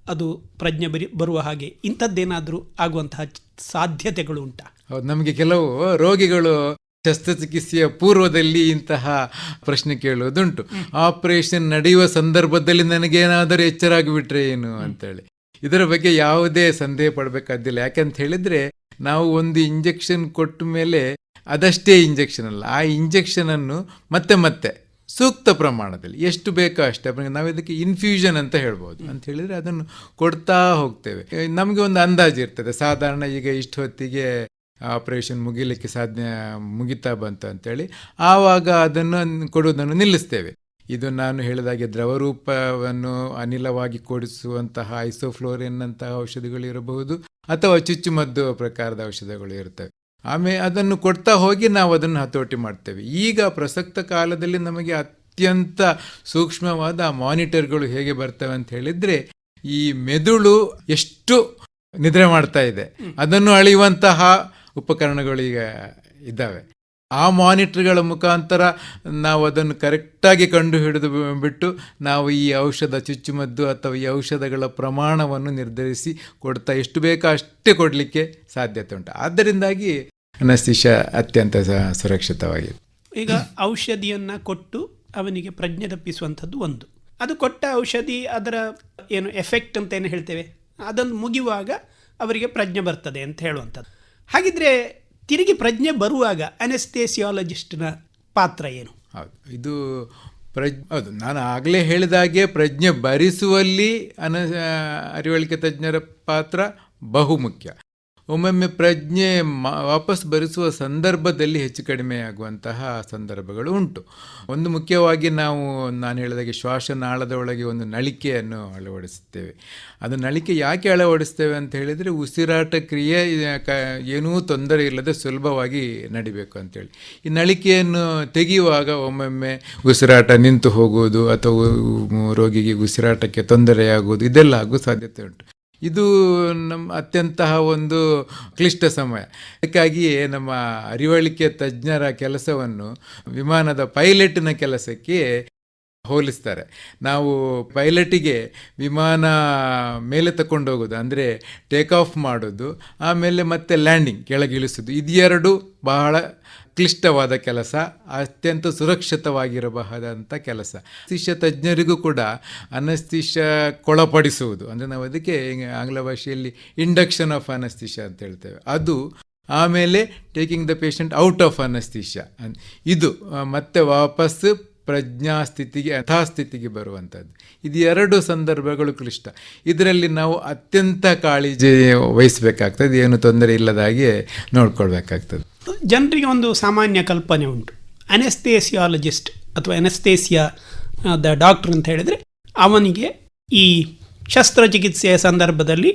ಅದು ಪ್ರಜ್ಞೆ ಬರಿ ಬರುವ ಹಾಗೆ ಇಂಥದ್ದೇನಾದರೂ ಆಗುವಂತಹ ಸಾಧ್ಯತೆಗಳು ಉಂಟಾ? ಹೌದು ನಮಗೆ ಕೆಲವು ರೋಗಿಗಳು ಶಸ್ತ್ರಚಿಕಿತ್ಸೆಯ ಪೂರ್ವದಲ್ಲಿ ಇಂತಹ ಪ್ರಶ್ನೆ ಕೇಳುವುದುಂಟು. ಆಪರೇಷನ್ ನಡೆಯುವ ಸಂದರ್ಭದಲ್ಲಿ ನನಗೇನಾದರೂ ಎಚ್ಚರ ಆಗಿಬಿಟ್ರೆ ಏನು ಅಂತೇಳಿ. ಇದರ ಬಗ್ಗೆ ಯಾವುದೇ ಸಂದೇಹ ಪಡಬೇಕಾದಿಲ್ಲ. ಯಾಕಂತ ಹೇಳಿದ್ರೆ ನಾವು ಒಂದು ಇಂಜೆಕ್ಷನ್ ಕೊಟ್ಟ ಮೇಲೆ ಅದಷ್ಟೇ ಇಂಜೆಕ್ಷನ್ ಅಲ್ಲ. ಆ ಇಂಜೆಕ್ಷನ್ ಅನ್ನು ಮತ್ತೆ ಮತ್ತೆ ಸೂಕ್ತ ಪ್ರಮಾಣದಲ್ಲಿ ಎಷ್ಟು ಬೇಕೋ ಅಷ್ಟೇ. ನಾವು ಇದಕ್ಕೆ ಇನ್ಫ್ಯೂಷನ್ ಅಂತ ಹೇಳ್ಬೋದು. ಅಂತ ಹೇಳಿದ್ರೆ ಅದನ್ನು ಕೊಡ್ತಾ ಹೋಗ್ತೇವೆ. ನಮಗೆ ಒಂದು ಅಂದಾಜು ಇರ್ತದೆ. ಸಾಧಾರಣ ಈಗ ಇಷ್ಟು ಹೊತ್ತಿಗೆ ಆಪರೇಷನ್ ಮುಗಿಲಿಕ್ಕೆ ಸಾಧ್ಯ, ಮುಗಿತಾ ಬಂತು ಅಂತೇಳಿ ಆವಾಗ ಅದನ್ನು ಕೊಡುವುದನ್ನು ನಿಲ್ಲಿಸ್ತೇವೆ. ಇದು ನಾನು ಹೇಳಿದಾಗೆ ದ್ರವರೂಪವನ್ನು ಅನಿಲವಾಗಿ ಕೊಡಿಸುವಂತಹ ಐಸೋಫ್ಲೋರಿನ್ ಅಂತಹ ಔಷಧಿಗಳು ಇರಬಹುದು ಅಥವಾ ಚುಚ್ಚುಮದ್ದು ಪ್ರಕಾರದ ಔಷಧಗಳು ಇರ್ತವೆ. ಆಮೇಲೆ ಅದನ್ನು ಕೊಡ್ತಾ ಹೋಗಿ ನಾವು ಅದನ್ನು ಹತೋಟಿ ಮಾಡ್ತೇವೆ. ಈಗ ಪ್ರಸಕ್ತ ಕಾಲದಲ್ಲಿ ನಮಗೆ ಅತ್ಯಂತ ಸೂಕ್ಷ್ಮವಾದ ಮಾನಿಟರ್ಗಳು ಹೇಗೆ ಬರ್ತವೆ ಅಂತ ಹೇಳಿದ್ರೆ ಈ ಮೆದುಳು ಎಷ್ಟು ನಿದ್ರೆ ಮಾಡ್ತಾ ಇದೆ. ಅದನ್ನು ಅಳೆಯುವಂತಹ ಉಪಕರಣಗಳು ಈಗ ಇದ್ದಾವೆ. ಆ ಮಾನಿಟರ್ಗಳ ಮುಖಾಂತರ ನಾವು ಅದನ್ನು ಕರೆಕ್ಟಾಗಿ ಕಂಡು ಹಿಡಿದು ಬಿಟ್ಟು ನಾವು ಈ ಔಷಧ ಚುಚ್ಚುಮದ್ದು ಅಥವಾ ಈ ಔಷಧಗಳ ಪ್ರಮಾಣವನ್ನು ನಿರ್ಧರಿಸಿ ಕೊಡ್ತಾ ಎಷ್ಟು ಬೇಕೋ ಅಷ್ಟೇ ಕೊಡಲಿಕ್ಕೆ ಸಾಧ್ಯತೆ ಉಂಟು. ಆದ್ದರಿಂದಾಗಿ ಅನಸ್ತಿಷ ಅತ್ಯಂತ ಸುರಕ್ಷಿತವಾಗಿದೆ. ಈಗ ಔಷಧಿಯನ್ನು ಕೊಟ್ಟು ಅವನಿಗೆ ಪ್ರಜ್ಞೆ ತಪ್ಪಿಸುವಂಥದ್ದು ಒಂದು. ಅದು ಕೊಟ್ಟ ಔಷಧಿ ಅದರ ಏನು ಎಫೆಕ್ಟ್ ಅಂತ ಏನು ಹೇಳ್ತೇವೆ? ಅದನ್ನು ಮುಗಿಯುವಾಗ ಅವರಿಗೆ ಪ್ರಜ್ಞೆ ಬರ್ತದೆ ಅಂತ ಹೇಳುವಂಥದ್ದು. ಹಾಗಿದ್ರೆ ತಿರುಗಿ ಪ್ರಜ್ಞೆ ಬರುವಾಗ ಅನೆಸ್ಥೇಸಿಯಾಲಜಿಸ್ಟ್ನ ಪಾತ್ರ ಏನು? ಹೌದು. ಇದು ಪ್ರಜ್ ಹೌದು. ನಾನು ಆಗಲೇ ಹೇಳಿದಾಗೆ ಪ್ರಜ್ಞೆ ಭರಿಸುವಲ್ಲಿ ಅನ ಅರಿವಳಿಕೆ ತಜ್ಞರ ಪಾತ್ರ ಬಹುಮುಖ್ಯ. ಒಮ್ಮೊಮ್ಮೆ ಪ್ರಜ್ಞೆ ವಾಪಸ್ ಭರಿಸುವ ಸಂದರ್ಭದಲ್ಲಿ ಹೆಚ್ಚು ಕಡಿಮೆ ಆಗುವಂತಹ ಸಂದರ್ಭಗಳು ಉಂಟು. ಒಂದು ಮುಖ್ಯವಾಗಿ ನಾವು, ನಾನು ಹೇಳಿದಾಗೆ ಶ್ವಾಸನಾಳದ ಒಳಗೆ ಒಂದು ನಳಿಕೆಯನ್ನು ಅಳವಡಿಸುತ್ತೇವೆ. ಅದು ನಳಿಕೆ ಯಾಕೆ ಅಳವಡಿಸ್ತೇವೆ ಅಂತ ಹೇಳಿದರೆ ಉಸಿರಾಟ ಕ್ರಿಯೆ ಏನೂ ತೊಂದರೆ ಇಲ್ಲದೆ ಸುಲಭವಾಗಿ ನಡಿಬೇಕು ಅಂತೇಳಿ. ಈ ನಳಿಕೆಯನ್ನು ತೆಗೆಯುವಾಗ ಒಮ್ಮೊಮ್ಮೆ ಉಸಿರಾಟ ನಿಂತು ಹೋಗುವುದು ಅಥವಾ ರೋಗಿಗೆ ಉಸಿರಾಟಕ್ಕೆ ತೊಂದರೆಯಾಗುವುದು ಇದೆಲ್ಲ ಆಗುವ ಸಾಧ್ಯತೆ ಉಂಟು. ಇದು ನಮ್ಮ ಅತ್ಯಂತ ಒಂದು ಕ್ಲಿಷ್ಟ ಸಮಯ. ಅದಕ್ಕಾಗಿಯೇ ನಮ್ಮ ಅರಿವಳಿಕೆ ತಜ್ಞರ ಕೆಲಸವನ್ನು ವಿಮಾನದ ಪೈಲಟ್ನ ಕೆಲಸಕ್ಕೆ ಹೋಲಿಸ್ತಾರೆ. ನಾವು ಪೈಲಟಿಗೆ ವಿಮಾನ ಮೇಲೆ ತಗೊಂಡು ಹೋಗೋದು, ಅಂದರೆ ಟೇಕ್ ಆಫ್ ಮಾಡೋದು, ಆಮೇಲೆ ಮತ್ತೆ ಲ್ಯಾಂಡಿಂಗ್ ಕೆಳಗಿಳಿಸೋದು ಇದೆರಡು ಬಹಳ ಕ್ಲಿಷ್ಟವಾದ ಕೆಲಸ, ಅತ್ಯಂತ ಸುರಕ್ಷಿತವಾಗಿರಬಹುದಂಥ ಕೆಲಸ. ಅನಸ್ತಿಷ್ಯ ತಜ್ಞರಿಗೂ ಕೂಡ ಅನಸ್ತಿಷ್ಯಕ್ಕೊಳಪಡಿಸುವುದು ಅಂದರೆ ನಾವು ಅದಕ್ಕೆ ಆಂಗ್ಲ ಭಾಷೆಯಲ್ಲಿ ಇಂಡಕ್ಷನ್ ಆಫ್ ಅನಸ್ತಿಷ್ಯ ಅಂತ ಹೇಳ್ತೇವೆ. ಅದು ಆಮೇಲೆ taking the patient out of anaesthesia ಇದು ಮತ್ತೆ ವಾಪಸ್ ಪ್ರಜ್ಞಾಸ್ಥಿತಿಗೆ, ಯಥಾಸ್ಥಿತಿಗೆ ಬರುವಂಥದ್ದು. ಇದು ಎರಡು ಸಂದರ್ಭಗಳು ಕ್ಲಿಷ್ಟ. ಇದರಲ್ಲಿ ನಾವು ಅತ್ಯಂತ ಕಾಳಜಿ ವಹಿಸಬೇಕಾಗ್ತದೆ. ಏನು ತೊಂದರೆ ಇಲ್ಲದಾಗಿ ನೋಡ್ಕೊಳ್ಬೇಕಾಗ್ತದೆ. ಜನರಿಗೆ ಒಂದು ಸಾಮಾನ್ಯ ಕಲ್ಪನೆ ಉಂಟು. ಅನೆಸ್ತೇಸಿಯಾಲಜಿಸ್ಟ್ ಅಥವಾ ಅನೆಸ್ತೇಸಿಯಾ ದ ಡಾಕ್ಟರ್ ಅಂತ ಹೇಳಿದರೆ, ಅವನಿಗೆ ಈ ಶಸ್ತ್ರಚಿಕಿತ್ಸೆಯ ಸಂದರ್ಭದಲ್ಲಿ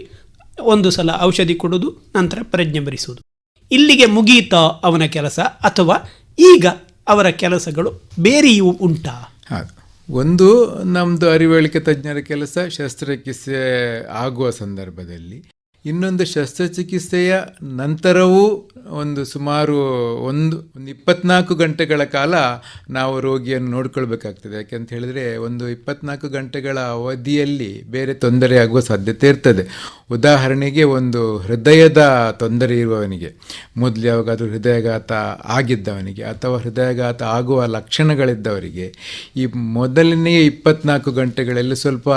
ಒಂದು ಸಲ ಔಷಧಿ ಕೊಡೋದು, ನಂತರ ಪ್ರಜ್ಞೆ ಭರಿಸುವುದು. ಇಲ್ಲಿಗೆ ಮುಗಿಯಿತಾ ಅವನ ಕೆಲಸ, ಅಥವಾ ಈಗ ಅವರ ಕೆಲಸಗಳು ಬೇರೆಯೂ ಉಂಟಾ? ಒಂದು ನಮ್ಮದು ಅರಿವಳಿಕೆ ತಜ್ಞರ ಕೆಲಸ ಶಸ್ತ್ರಚಿಕಿತ್ಸೆ ಆಗುವ ಸಂದರ್ಭದಲ್ಲಿ ಇನ್ನೊಂದು ಶಸ್ತ್ರಚಿಕಿತ್ಸೆಯ ನಂತರವೂ ಒಂದು ಸುಮಾರು ಒಂದು ಒಂದು ಇಪ್ಪತ್ನಾಲ್ಕು ಗಂಟೆಗಳ ಕಾಲ ನಾವು ರೋಗಿಯನ್ನು ನೋಡ್ಕೊಳ್ಬೇಕಾಗ್ತದೆ. ಯಾಕೆಂತ ಹೇಳಿದರೆ ಒಂದು ಇಪ್ಪತ್ನಾಲ್ಕು ಗಂಟೆಗಳ ಅವಧಿಯಲ್ಲಿ ಬೇರೆ ತೊಂದರೆ ಆಗುವ ಸಾಧ್ಯತೆ ಇರ್ತದೆ. ಉದಾಹರಣೆಗೆ ಒಂದು ಹೃದಯದ ತೊಂದರೆ ಇರುವವನಿಗೆ, ಮೊದಲು ಯಾವಾಗಾದರೂ ಹೃದಯಘಾತ ಆಗಿದ್ದವನಿಗೆ ಅಥವಾ ಹೃದಯಘಾತ ಆಗುವ ಲಕ್ಷಣಗಳಿದ್ದವರಿಗೆ, ಈ ಮೊದಲನೆಯ ಇಪ್ಪತ್ನಾಲ್ಕು ಗಂಟೆಗಳಲ್ಲಿ ಸ್ವಲ್ಪ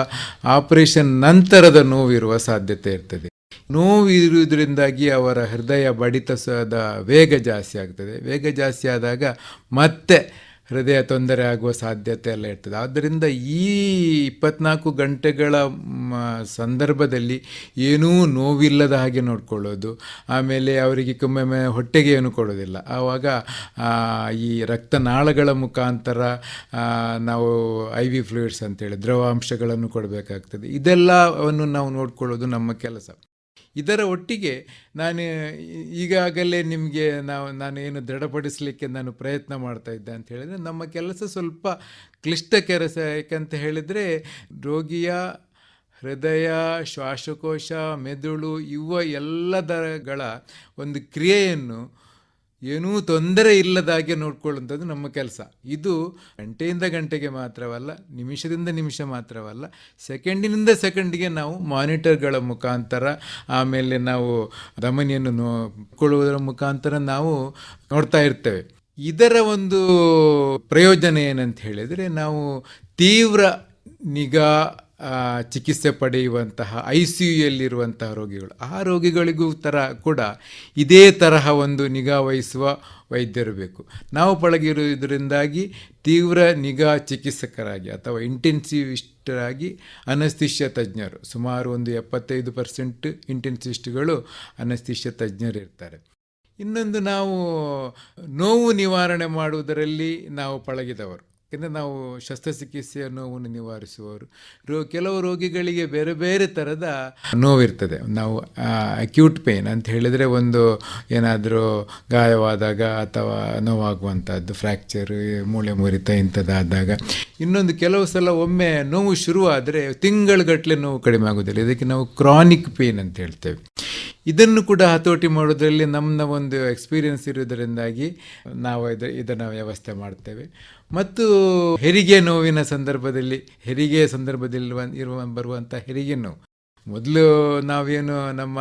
ಆಪರೇಷನ್ ನಂತರದ ನೋವಿರುವ ಸಾಧ್ಯತೆ ಇರ್ತದೆ. ನೋವು ಇರುವುದರಿಂದಾಗಿ ಅವರ ಹೃದಯ ಬಡಿತದ ವೇಗ ಜಾಸ್ತಿ ಆಗ್ತದೆ. ವೇಗ ಜಾಸ್ತಿ ಆದಾಗ ಮತ್ತೆ ಹೃದಯ ತೊಂದರೆ ಆಗುವ ಸಾಧ್ಯತೆ ಎಲ್ಲ ಇರ್ತದೆ. ಆದ್ದರಿಂದ ಈ ಇಪ್ಪತ್ನಾಲ್ಕು ಗಂಟೆಗಳ ಸಂದರ್ಭದಲ್ಲಿ ಏನೂ ನೋವಿಲ್ಲದ ಹಾಗೆ ನೋಡ್ಕೊಳ್ಳೋದು. ಆಮೇಲೆ ಅವರಿಗೆ ಒಮ್ಮೊಮ್ಮೆ ಹೊಟ್ಟೆಗೆ ಏನು ಕೊಡೋದಿಲ್ಲ. ಆವಾಗ ಈ ರಕ್ತನಾಳಗಳ ಮುಖಾಂತರ ನಾವು ಐ ವಿ ಫ್ಲೂಯಿಡ್ಸ್ ಅಂತೇಳಿ ದ್ರವಾಂಶಗಳನ್ನು ಕೊಡಬೇಕಾಗ್ತದೆ. ಇದೆಲ್ಲವನ್ನು ನಾವು ನೋಡಿಕೊಳ್ಳೋದು ನಮ್ಮ ಕೆಲಸ. ಇದರ ಒಟ್ಟಿಗೆ ನಾನು ಈಗಾಗಲೇ ನಿಮಗೆ ನಾವು, ನಾನು ಏನು ದೃಢಪಡಿಸಲಿಕ್ಕೆ ನಾನು ಪ್ರಯತ್ನ ಮಾಡ್ತಾ ಇದ್ದೆ ಅಂತ ಹೇಳಿದರೆ, ನಮ್ಮ ಕೆಲಸ ಸ್ವಲ್ಪ ಕ್ಲಿಷ್ಟ ಕೆಲಸ. ಯಾಕಂತ ಹೇಳಿದರೆ, ರೋಗಿಯ ಹೃದಯ, ಶ್ವಾಸಕೋಶ, ಮೆದುಳು, ಇವ ಎಲ್ಲದರಗಳ ಒಂದು ಕ್ರಿಯೆಯನ್ನು ಏನೂ ತೊಂದರೆ ಇಲ್ಲದಾಗೆ ನೋಡ್ಕೊಳ್ಳುವಂಥದ್ದು ನಮ್ಮ ಕೆಲಸ. ಇದು ಗಂಟೆಯಿಂದ ಗಂಟೆಗೆ ಮಾತ್ರವಲ್ಲ, ನಿಮಿಷದಿಂದ ನಿಮಿಷ ಮಾತ್ರವಲ್ಲ, ಸೆಕೆಂಡಿನಿಂದ ಸೆಕೆಂಡಿಗೆ ನಾವು ಮಾನಿಟರ್ಗಳ ಮುಖಾಂತರ, ಆಮೇಲೆ ನಾವು ಧಮನಿಯನ್ನು ನೋಡ್ಕೊಳ್ಳುವುದರ ಮುಖಾಂತರ ನಾವು ನೋಡ್ತಾ ಇರ್ತೇವೆ. ಇದರ ಒಂದು ಪ್ರಯೋಜನ ಏನಂತ ಹೇಳಿದರೆ ನಾವು ತೀವ್ರ ನಿಗಾ ಚಿಕಿತ್ಸೆ ಪಡೆಯುವಂತಹ ಐ ಸಿ ಯುಯಲ್ಲಿರುವಂತಹ ರೋಗಿಗಳು. ಆ ರೋಗಿಗಳಿಗೂ ಥರ ಕೂಡ ಇದೇ ತರಹ ಒಂದು ನಿಗಾ ವಹಿಸುವ ವೈದ್ಯರು ಬೇಕು. ನಾವು ಪಳಗಿರುವುದರಿಂದಾಗಿ ತೀವ್ರ ನಿಗಾ ಚಿಕಿತ್ಸಕರಾಗಿ ಅಥವಾ ಇಂಟೆನ್ಸಿವಿಸ್ಟರಾಗಿ ಅನಸ್ತಿಷ್ಯ ತಜ್ಞರು, ಸುಮಾರು ಒಂದು ಎಪ್ಪತ್ತೈದು ಪರ್ಸೆಂಟ್ ಇಂಟೆನ್ಸಿವಿಸ್ಟ್ಗಳು ಅನಸ್ತಿಷ್ಯ ತಜ್ಞರು ಇರ್ತಾರೆ. ಇನ್ನೊಂದು ನಾವು ನೋವು ನಿವಾರಣೆ ಮಾಡುವುದರಲ್ಲಿ ನಾವು ಪಳಗಿದವರು. ಯಾಕೆಂದರೆ ನಾವು ಶಸ್ತ್ರಚಿಕಿತ್ಸೆಯ ನೋವನ್ನು ನಿವಾರಿಸುವವರು. ರೋ, ಕೆಲವು ರೋಗಿಗಳಿಗೆ ಬೇರೆ ಬೇರೆ ಥರದ ನೋವಿರ್ತದೆ. ನಾವು ಅಕ್ಯೂಟ್ ಪೇನ್ ಅಂತ ಹೇಳಿದರೆ ಒಂದು ಏನಾದರೂ ಗಾಯವಾದಾಗ ಅಥವಾ ನೋವಾಗುವಂಥದ್ದು ಫ್ರ್ಯಾಕ್ಚರ್ ಮೂಳೆ ಮುರಿತ ಇಂಥದ್ದಾದಾಗ. ಇನ್ನೊಂದು ಕೆಲವು ಸಲ ಒಮ್ಮೆ ನೋವು ಶುರುವಾದರೆ ತಿಂಗಳುಗಟ್ಟಲೆ ನೋವು ಕಡಿಮೆ ಆಗೋದಿಲ್ಲ ಇದಕ್ಕೆ ನಾವು ಕ್ರಾನಿಕ್ ಪೇನ್ ಅಂತ ಹೇಳ್ತೇವೆ. ಇದನ್ನು ಕೂಡ ಹತೋಟಿ ಮಾಡೋದರಲ್ಲಿ ನಮ್ಮ ಒಂದು ಎಕ್ಸ್ಪೀರಿಯನ್ಸ್ ಇರುವುದರಿಂದಾಗಿ ನಾವು ಇದು, ಇದನ್ನು ವ್ಯವಸ್ಥೆ ಮಾಡ್ತೇವೆ. ಮತ್ತು ಹೆರಿಗೆ ನೋವಿನ ಸಂದರ್ಭದಲ್ಲಿ, ಹೆರಿಗೆ ಸಂದರ್ಭದಲ್ಲಿ ಇರುವ ಬರುವಂಥ ಹೆರಿಗೆ ನೋವು. ಮೊದಲು ನಾವೇನು ನಮ್ಮ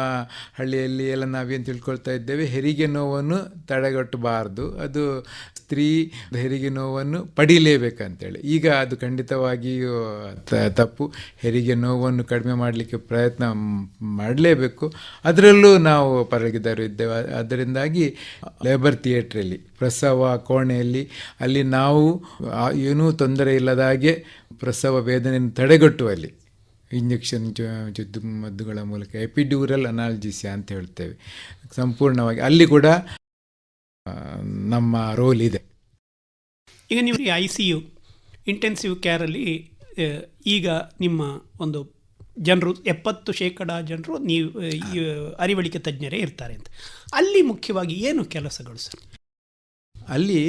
ಹಳ್ಳಿಯಲ್ಲಿ ಎಲ್ಲ ನಾವೇನು ತಿಳ್ಕೊಳ್ತಾ ಇದ್ದೇವೆ, ಹೆರಿಗೆ ನೋವನ್ನು ತಡೆಗಟ್ಟಬಾರ್ದು. ಅದು ಸ್ತ್ರೀ ಹೆರಿಗೆ ನೋವನ್ನು ಪಡೀಲೇಬೇಕಂತೇಳಿ. ಈಗ ಅದು ಖಂಡಿತವಾಗಿಯೂ ತಪ್ಪು. ಹೆರಿಗೆ ನೋವನ್ನು ಕಡಿಮೆ ಮಾಡಲಿಕ್ಕೆ ಪ್ರಯತ್ನ ಮಾಡಲೇಬೇಕು. ಅದರಲ್ಲೂ ನಾವು ಪರಗಿದರು ಇದ್ದೇವೆ ಅದರಿಂದಾಗಿ ಲೇಬರ್ ಥಿಯೇಟ್ರಲ್ಲಿ ಪ್ರಸವ ಕೋಣೆಯಲ್ಲಿ, ಅಲ್ಲಿ ನಾವು ಏನೂ ತೊಂದರೆ ಇಲ್ಲದ ಹಾಗೆ ಪ್ರಸವ ವೇದನೆಯನ್ನು ತಡೆಗಟ್ಟುವಲ್ಲಿ ಇಂಜೆಕ್ಷನ್ ಜುದ್ದು ಮದ್ದುಗಳ ಮೂಲಕ ಎಪಿಡ್ಯೂರಲ್ ಅನಾಲ್ಜಿಸಿಯಾ ಅಂತ ಹೇಳ್ತೇವೆ. ಸಂಪೂರ್ಣವಾಗಿ ಅಲ್ಲಿ ಕೂಡ ನಮ್ಮ ರೋಲ್ ಇದೆ. ಈಗ ನೀವು ಐ ಸಿ ಯು ಇಂಟೆನ್ಸಿವ್ ಕೇರಲ್ಲಿ ಈಗ ನಿಮ್ಮ ಒಂದು ಜನರು ಎಪ್ಪತ್ತು ಶೇಕಡ ಜನರು ನೀವು ಅರಿವಳಿಕೆ ತಜ್ಞರೇ ಇರ್ತಾರೆ ಅಂತ. ಅಲ್ಲಿ ಮುಖ್ಯವಾಗಿ ಏನು ಕೆಲಸಗಳು ಸರ್? ಅಲ್ಲಿ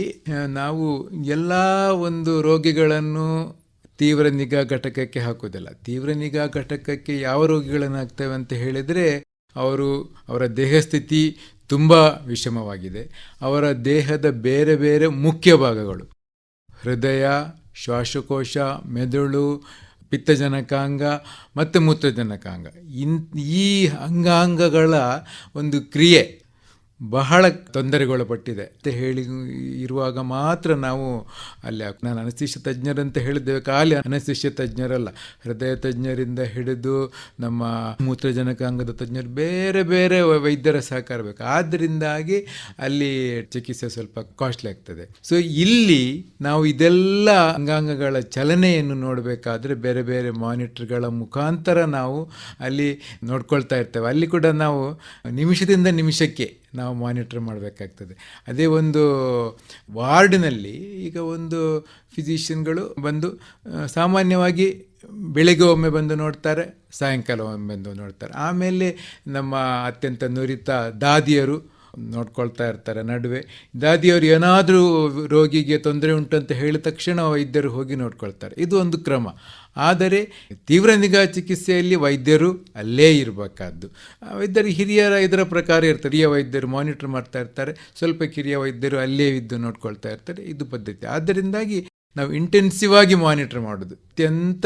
ನಾವು ಎಲ್ಲ ಒಂದು ರೋಗಿಗಳನ್ನು ತೀವ್ರ ನಿಗಾ ಘಟಕಕ್ಕೆ ಹಾಕೋದಿಲ್ಲ ತೀವ್ರ ನಿಗಾ ಘಟಕಕ್ಕೆ ಯಾವ ರೋಗಿಗಳನ್ನು ಹಾಕ್ತೇವೆ ಅಂತ ಹೇಳಿದರೆ ಅವರು ಅವರ ದೇಹಸ್ಥಿತಿ ತುಂಬ ವಿಷಮವಾಗಿದೆ. ಅವರ ದೇಹದ ಬೇರೆ ಬೇರೆ ಮುಖ್ಯ ಭಾಗಗಳು. ಹೃದಯ, ಶ್ವಾಸಕೋಶ, ಮೆದುಳು, ಪಿತ್ತಜನಕಾಂಗ ಮತ್ತು ಮೂತ್ರಜನಕಾಂಗ. ಇನ್ ಈ ಅಂಗಾಂಗಗಳ ಒಂದು ಕ್ರಿಯೆ ಬಹಳ ತೊಂದರೆಗೊಳಪಟ್ಟಿದೆ ಅಂತ ಹೇಳಿ ಇರುವಾಗ ಮಾತ್ರ ನಾವು ಅಲ್ಲಿ ನಾನು ಅನಸ್ತಿಷ್ಯ ತಜ್ಞರಂತ ಹೇಳಿದ್ದೇವೆ, ಖಾಲಿ ಅನಸ್ತಿಷ್ಯ ತಜ್ಞರಲ್ಲ, ಹೃದಯ ತಜ್ಞರಿಂದ ಹಿಡಿದು ನಮ್ಮ ಮೂತ್ರಜನಕಾಂಗದ ತಜ್ಞರು ಬೇರೆ ಬೇರೆ ವೈದ್ಯರ ಸಹಕಾರ ಬೇಕು. ಆದ್ದರಿಂದಾಗಿ ಅಲ್ಲಿ ಚಿಕಿತ್ಸೆ ಸ್ವಲ್ಪ ಕಾಸ್ಟ್ಲಿ ಆಗ್ತದೆ. ಸೊ ಇಲ್ಲಿ ನಾವು ಇದೆಲ್ಲ ಅಂಗಾಂಗಗಳ ಚಲನೆಯನ್ನು ನೋಡಬೇಕಾದ್ರೆ ಬೇರೆ ಬೇರೆ ಮಾನಿಟರ್ಗಳ ಮುಖಾಂತರ ನಾವು ಅಲ್ಲಿ ನೋಡ್ಕೊಳ್ತಾ ಇರ್ತೇವೆ. ಅಲ್ಲಿ ಕೂಡ ನಾವು ನಿಮಿಷದಿಂದ ನಿಮಿಷಕ್ಕೆ ನಾವು ಮಾನಿಟರ್ ಮಾಡಬೇಕಾಗ್ತದೆ. ಅದೇ ಒಂದು ವಾರ್ಡ್ನಲ್ಲಿ ಈಗ ಒಂದು ಫಿಸಿಷಿಯನ್ಗಳು ಬಂದು ಸಾಮಾನ್ಯವಾಗಿ ಬೆಳಗ್ಗೆ ಒಮ್ಮೆ ಬಂದು ನೋಡ್ತಾರೆ, ಸಾಯಂಕಾಲ ಒಮ್ಮೆ ಬಂದು ನೋಡ್ತಾರೆ. ಆಮೇಲೆ ನಮ್ಮ ಅತ್ಯಂತ ನುರಿತ ದಾದಿಯರು ನೋಡ್ಕೊಳ್ತಾ ಇರ್ತಾರೆ ನಡುವೆ. ದಾದಿಯವರು ಏನಾದರೂ ರೋಗಿಗೆ ತೊಂದರೆ ಉಂಟು ಅಂತ ಹೇಳಿದ ತಕ್ಷಣ ವೈದ್ಯರು ಹೋಗಿ ನೋಡ್ಕೊಳ್ತಾರೆ. ಇದು ಒಂದು ಕ್ರಮ. ಆದರೆ ತೀವ್ರ ನಿಗಾ ಚಿಕಿತ್ಸೆಯಲ್ಲಿ ವೈದ್ಯರು ಅಲ್ಲೇ ಇರಬೇಕಾದ್ದು. ವೈದ್ಯರು ಹಿರಿಯರ ಇದರ ಪ್ರಕಾರ ಇರ್ತಾರೆ. ಹಿರಿಯ ವೈದ್ಯರು ಮಾನಿಟರ್ ಮಾಡ್ತಾ ಇರ್ತಾರೆ. ಸ್ವಲ್ಪ ಕಿರಿಯ ವೈದ್ಯರು ಅಲ್ಲೇ ಇದ್ದು ನೋಡ್ಕೊಳ್ತಾ ಇರ್ತಾರೆ. ಇದು ಪದ್ಧತಿ. ಆದ್ದರಿಂದಾಗಿ ನಾವು ಇಂಟೆನ್ಸಿವ್ ಆಗಿ ಮಾನಿಟರ್ ಮಾಡೋದು. ಅತ್ಯಂತ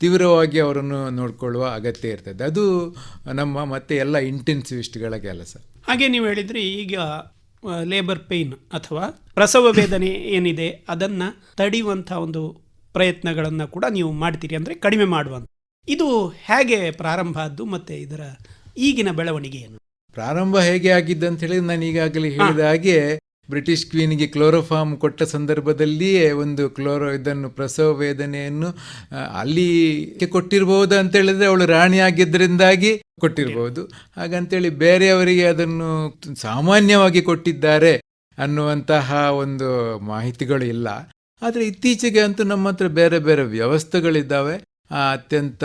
ತೀವ್ರವಾಗಿ ಅವರನ್ನು ನೋಡಿಕೊಳ್ಳುವ ಅಗತ್ಯ ಇರ್ತದೆ. ಅದು ನಮ್ಮ ಮತ್ತೆ ಎಲ್ಲ ಇಂಟೆನ್ಸಿವಿಸ್ಟ್ಗಳ ಕೆಲಸ. ಹಾಗೆ ನೀವು ಹೇಳಿದ್ರಿ, ಈಗ ಲೇಬರ್ ಪೇಯ್ನ್ ಅಥವಾ ಪ್ರಸವ ವೇದನೆ ಏನಿದೆ, ಅದನ್ನು ತಡೆಯುವಂಥ ಒಂದು ಪ್ರಯತ್ನಗಳನ್ನು ಕೂಡ ನೀವು ಮಾಡ್ತೀರಿ ಅಂದರೆ ಕಡಿಮೆ ಮಾಡುವಂಥ ಇದು ಹೇಗೆ ಪ್ರಾರಂಭ ಆದ್ದು ಮತ್ತು ಇದರ ಈಗಿನ ಬೆಳವಣಿಗೆ ಏನು? ಪ್ರಾರಂಭ ಹೇಗೆ ಆಗಿದ್ದು ಅಂತ ಹೇಳಿದ್ರೆ ನಾನು ಈಗಾಗಲೇ ಹೇಳಿದ ಹಾಗೆ ಬ್ರಿಟಿಷ್ ಕ್ವೀನ್ಗೆ ಕ್ಲೋರೋಫಾರ್ಮ್ ಕೊಟ್ಟ ಸಂದರ್ಭದಲ್ಲಿಯೇ ಒಂದು ಕ್ಲೋರೋ ಇದನ್ನು ಪ್ರಸವ ವೇದನೆಯನ್ನು ಅಲ್ಲಿಗೆ ಅಲ್ಲಿ ಕೊಟ್ಟಿರಬಹುದು ಅಂತ ಹೇಳಿದ್ರೆ ಅವಳು ರಾಣಿ ಆಗಿದ್ದರಿಂದಾಗಿ ಕೊಟ್ಟಿರಬಹುದು ಹಾಗಂತೇಳಿ ಬೇರೆಯವರಿಗೆ ಅದನ್ನು ಸಾಮಾನ್ಯವಾಗಿ ಕೊಟ್ಟಿದ್ದಾರೆ ಅನ್ನುವಂತಹ ಒಂದು ಮಾಹಿತಿಗಳು ಇಲ್ಲ. ಆದರೆ ಇತ್ತೀಚೆಗೆ ಅಂತೂ ನಮ್ಮ ಹತ್ರ ಬೇರೆ ಬೇರೆ ವ್ಯವಸ್ಥೆಗಳಿದ್ದಾವೆ. ಅತ್ಯಂತ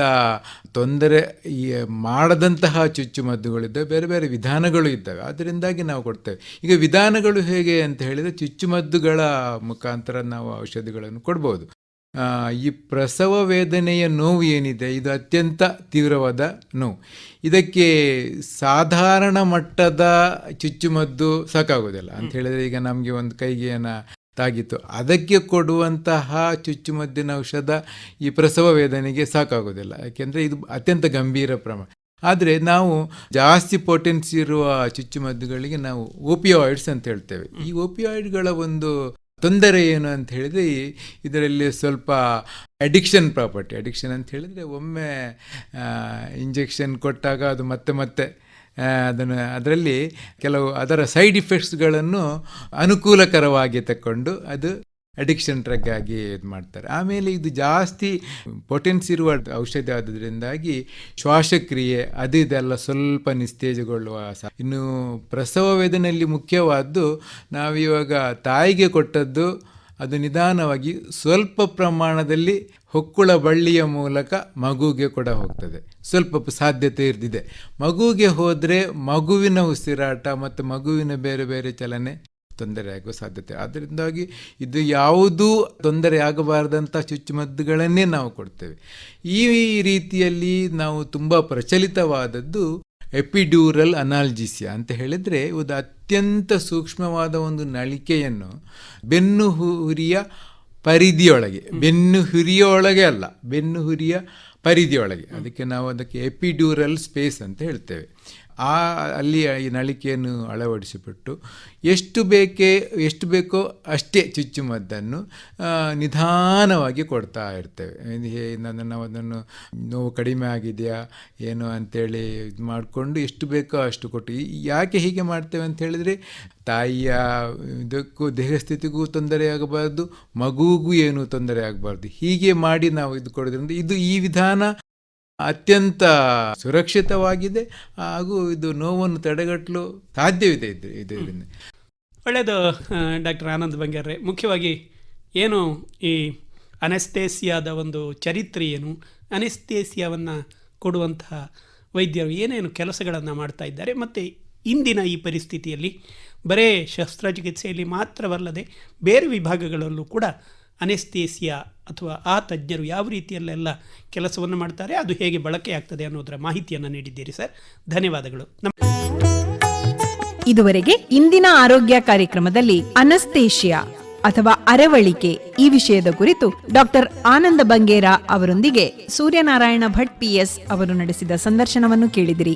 ತೊಂದರೆ ಈ ಮಾಡದಂತಹ ಚುಚ್ಚುಮದ್ದುಗಳಿದ್ದಾವೆ ಬೇರೆ ಬೇರೆ ವಿಧಾನಗಳು ಇದ್ದಾವೆ. ಅದರಿಂದಾಗಿ ನಾವು ಕೊಡ್ತೇವೆ. ಈಗ ವಿಧಾನಗಳು ಹೇಗೆ ಅಂತ ಹೇಳಿದರೆ ಚುಚ್ಚುಮದ್ದುಗಳ ಮುಖಾಂತರ ನಾವು ಔಷಧಿಗಳನ್ನು ಕೊಡ್ಬೋದು. ಈ ಪ್ರಸವ ವೇದನೆಯ ನೋವು ಏನಿದೆ? ಇದು ಅತ್ಯಂತ ತೀವ್ರವಾದ ನೋವು. ಇದಕ್ಕೆ ಸಾಧಾರಣ ಮಟ್ಟದ ಚುಚ್ಚುಮದ್ದು ಸಾಕಾಗೋದಿಲ್ಲ. ಅಂತ ಹೇಳಿದ್ರೆ ಈಗ ನಮಗೆ ಒಂದು ಕೈಗೆ ಏನ ತಾಗಿತ್ತು ಅದಕ್ಕೆ ಕೊಡುವಂತಹ ಚುಚ್ಚುಮದ್ದಿನ ಔಷಧ ಈ ಪ್ರಸವ ವೇದನೆಗೆ ಸಾಕಾಗೋದಿಲ್ಲ. ಯಾಕೆಂದರೆ ಇದು ಅತ್ಯಂತ ಗಂಭೀರ ಪ್ರಮಾಣ ಆದರೆ ನಾವು ಜಾಸ್ತಿ ಪೊಟೆನ್ಸಿ ಇರುವ ಚುಚ್ಚುಮದ್ದುಗಳಿಗೆ ನಾವು ಓಪಿಯಾಯ್ಡ್ಸ್ ಅಂತ ಹೇಳ್ತೇವೆ. ಈ ಓಪಿಯಾಯ್ಡ್ಗಳ ಒಂದು ತೊಂದರೆ ಏನು ಅಂತ ಹೇಳಿದರೆ ಇದರಲ್ಲಿ ಸ್ವಲ್ಪ ಅಡಿಕ್ಷನ್ ಪ್ರಾಪರ್ಟಿ ಅಡಿಕ್ಷನ್ ಅಂತ ಹೇಳಿದರೆ ಒಮ್ಮೆ ಇಂಜೆಕ್ಷನ್ ಕೊಟ್ಟಾಗ ಅದು ಮತ್ತೆ ಮತ್ತೆ ಅದನ್ನು ಅದರಲ್ಲಿ ಕೆಲವು ಅದರ ಸೈಡ್ ಇಫೆಕ್ಟ್ಸ್ಗಳನ್ನು ಅನುಕೂಲಕರವಾಗಿ ತಕ್ಕೊಂಡು ಅದು ಅಡಿಕ್ಷನ್ ಡ್ರಗ್ ಆಗಿ ಇದು ಮಾಡ್ತಾರೆ. ಆಮೇಲೆ ಇದು ಜಾಸ್ತಿ ಪೊಟೆನ್ಸ್ ಇರುವ ಔಷಧಿ ಆದ್ದರಿಂದಾಗಿ ಶ್ವಾಸಕ್ರಿಯೆ ಅದು ಇದೆಲ್ಲ ಸ್ವಲ್ಪ ನಿಸ್ತೇಜಗೊಳ್ಳುವ ಇನ್ನು ಪ್ರಸವ ವೇದನೆಯಲ್ಲಿ ಮುಖ್ಯವಾದ್ದು ನಾವಿವಾಗ ತಾಯಿಗೆ ಕೊಟ್ಟದ್ದು ಅದು ನಿಧಾನವಾಗಿ ಸ್ವಲ್ಪ ಪ್ರಮಾಣದಲ್ಲಿ ಹೊಕ್ಕುಳ ಬಳ್ಳಿಯ ಮೂಲಕ ಮಗುಗೆ ಕೂಡ ಹೋಗ್ತದೆ. ಸ್ವಲ್ಪ ಸಾಧ್ಯತೆ ಇರ್ದಿದೆ. ಮಗುವಿಗೆ ಹೋದರೆ ಮಗುವಿನ ಉಸಿರಾಟ ಮತ್ತು ಮಗುವಿನ ಬೇರೆ ಬೇರೆ ಚಲನೆ ತೊಂದರೆ ಆಗುವ ಸಾಧ್ಯತೆ. ಅದರಿಂದಾಗಿ ಇದು ಯಾವುದೂ ತೊಂದರೆ ಆಗಬಾರದಂಥ ಚುಚ್ಚುಮದ್ದುಗಳನ್ನೇ ನಾವು ಕೊಡ್ತೇವೆ. ಈ ರೀತಿಯಲ್ಲಿ ನಾವು ತುಂಬ ಪ್ರಚಲಿತವಾದದ್ದು ಎಪಿಡ್ಯೂರಲ್ ಅನಾಲ್ಜಿಸಿಯಾ ಅಂತ ಹೇಳಿದರೆ ಒಂದು ಅತ್ಯಂತ ಸೂಕ್ಷ್ಮವಾದ ಒಂದು ನಳಿಕೆಯನ್ನು ಬೆನ್ನು ಹುರಿಯ ಪರಿಧಿಯೊಳಗೆ. ಬೆನ್ನು ಹುರಿಯೊಳಗೆ ಅಲ್ಲ ಬೆನ್ನು ಹುರಿಯ ಪರಿಧಿಯೊಳಗೆ. ಅದಕ್ಕೆ ನಾವು ಅದಕ್ಕೆ ಎಪಿಡ್ಯೂರಲ್ ಸ್ಪೇಸ್ ಅಂತ ಹೇಳ್ತೇವೆ. ಆ ಅಲ್ಲಿ ಈ ನಳಿಕೆಯನ್ನು ಅಳವಡಿಸಿಬಿಟ್ಟು ಎಷ್ಟು ಬೇಕೇ, ಎಷ್ಟು ಬೇಕೋ ಅಷ್ಟೇ ಚುಚ್ಚುಮದ್ದನ್ನು ನಿಧಾನವಾಗಿ ಕೊಡ್ತಾ ಇರ್ತೇವೆ. ನಾವು ಅದನ್ನು ನೋವು ಕಡಿಮೆ ಆಗಿದೆಯಾ, ಏನು ಅಂತೇಳಿ ಇದು ಮಾಡಿಕೊಂಡು ಎಷ್ಟು ಬೇಕೋ ಅಷ್ಟು ಕೊಟ್ಟು. ಯಾಕೆ ಹೀಗೆ ಮಾಡ್ತೇವೆ ಅಂತ ಹೇಳಿದರೆ, ತಾಯಿಯ ಇದಕ್ಕೂ ದೇಹ ಸ್ಥಿತಿಗೂ ತೊಂದರೆ ಆಗಬಾರ್ದು ಮಗುವಿಗೂ ಏನು ತೊಂದರೆ ಆಗಬಾರ್ದು. ಹೀಗೆ ಮಾಡಿ ನಾವು ಇದು ಕೊಡೋದ್ರಿಂದ ಇದು ಈ ವಿಧಾನ ಅತ್ಯಂತ ಸುರಕ್ಷಿತವಾಗಿದೆ ಹಾಗೂ ಇದು ನೋವನ್ನು ತಡೆಗಟ್ಟಲು ಸಾಧ್ಯವಿದೆ ಇದು ಇದರಿಂದ. ಒಳ್ಳೆಯದು ಡಾಕ್ಟರ್ ಆನಂದ್ ಬಂಗಾರ್ರೆ ಮುಖ್ಯವಾಗಿ ಏನು ಈ ಅನೆಸ್ತೇಸಿಯಾದ ಒಂದು ಚರಿತ್ರೆ ಏನು? ಅನೆಸ್ತೇಸಿಯಾವನ್ನು ಕೊಡುವಂತಹ ವೈದ್ಯರು ಏನೇನು ಕೆಲಸಗಳನ್ನು ಮಾಡ್ತಾ ಇದ್ದಾರೆ? ಮತ್ತು ಇಂದಿನ ಈ ಪರಿಸ್ಥಿತಿಯಲ್ಲಿ ಬರೇ ಶಸ್ತ್ರಚಿಕಿತ್ಸೆಯಲ್ಲಿ ಮಾತ್ರವಲ್ಲದೆ ಬೇರೆ ವಿಭಾಗಗಳಲ್ಲೂ ಕೂಡ ಅನೆಸ್ತೇಸಿಯಾ ಅಥವಾ ಆ ತಜ್ಞರು ಯಾವ ರೀತಿಯಲ್ಲೆಲ್ಲ ಕೆಲಸವನ್ನು ಮಾಡ್ತಾರೆ, ಅದು ಹೇಗೆ ಬಳಕೆ ಆಗ್ತದೆ ಅನ್ನೋದರ ಮಾಹಿತಿಯನ್ನು ನೀಡಿದ್ದೀರಿ ಸರ್. ಧನ್ಯವಾದಗಳು. ಇದುವರೆಗೆ ಇಂದಿನ ಆರೋಗ್ಯ ಕಾರ್ಯಕ್ರಮದಲ್ಲಿ ಅನಸ್ತೇಷಿಯಾ ಅಥವಾ ಅರವಳಿಕೆ ಈ ವಿಷಯದ ಕುರಿತು ಡಾಕ್ಟರ್ ಆನಂದ ಬಂಗೇರ ಅವರೊಂದಿಗೆ ಸೂರ್ಯನಾರಾಯಣ ಭಟ್ ಪಿಎಸ್ ಅವರು ನಡೆಸಿದ ಸಂದರ್ಶನವನ್ನು ಕೇಳಿದಿರಿ.